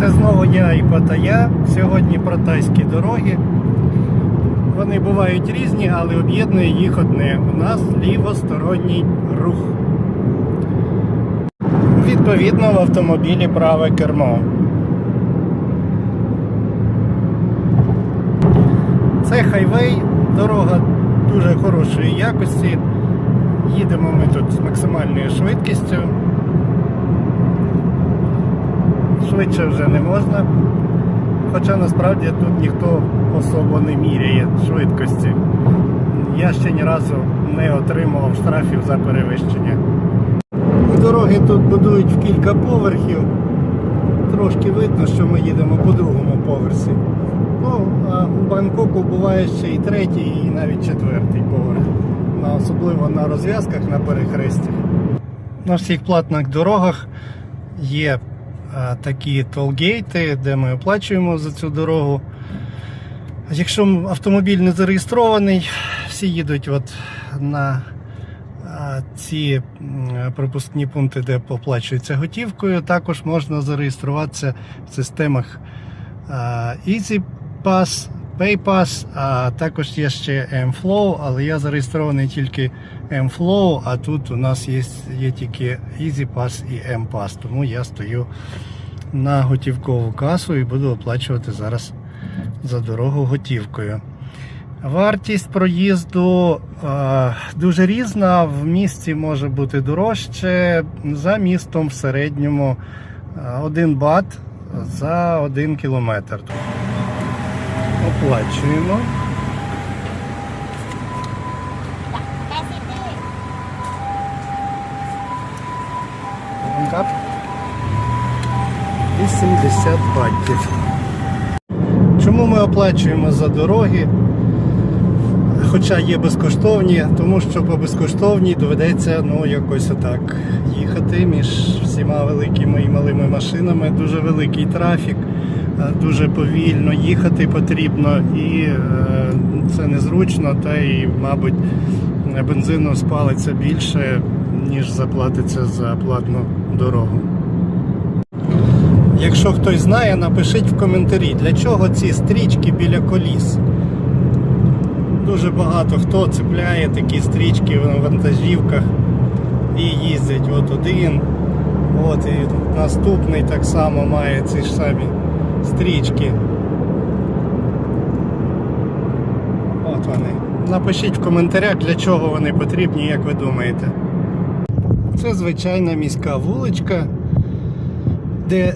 Це знову я і Паттайя. Сьогодні про тайські дороги. Вони бувають різні, але об'єднує їх одне. У нас лівосторонній рух. Відповідно, в автомобілі праве кермо. Це хайвей, дорога дуже хорошої якості. Їдемо ми тут з максимальною швидкістю. Швидше вже не можна. Хоча насправді тут ніхто особо не міряє швидкості. Я ще ні разу не отримував штрафів за перевищення. Дороги тут будують в кілька поверхів. Трошки видно, що ми їдемо по другому поверсі. Ну, а у Бангкоку буває ще і третій, і навіть четвертий поверх. Особливо на розв'язках на перехрестях. На всіх платних дорогах є такі толгейти, де ми оплачуємо за цю дорогу. Якщо автомобіль не зареєстрований, всі їдуть от на ці пропускні пункти, де оплачується готівкою. Також можна зареєструватися в системах а, Easy Pass, PayPass, а також є ще M-Flow, але я зареєстрований тільки M-Flow, а тут у нас є, є тільки Easy Pass і M-Pass, тому я стою на готівкову касу і буду оплачувати зараз за дорогу готівкою. Вартість проїзду е, дуже різна. В місті може бути дорожче. За містом в середньому 1 бат за 1 кілометр. Оплачуємо. Кап. 80 баттів. Чому ми оплачуємо за дороги? Хоча є безкоштовні, тому що по безкоштовній доведеться ну, якось отак їхати між всіма великими і малими машинами. Дуже великий трафік, дуже повільно їхати потрібно і е, це незручно, та і, мабуть, бензину спалиться більше, ніж заплатиться за платну дорогу. Якщо хтось знає, напишіть в коментарі, для чого ці стрічки біля коліс. Дуже багато хто цепляє такі стрічки в вантажівках і їздять от один. От і наступний так само має ці ж самі стрічки. От вони. Напишіть в коментарях, для чого вони потрібні, як ви думаєте. Це звичайна міська вуличка, де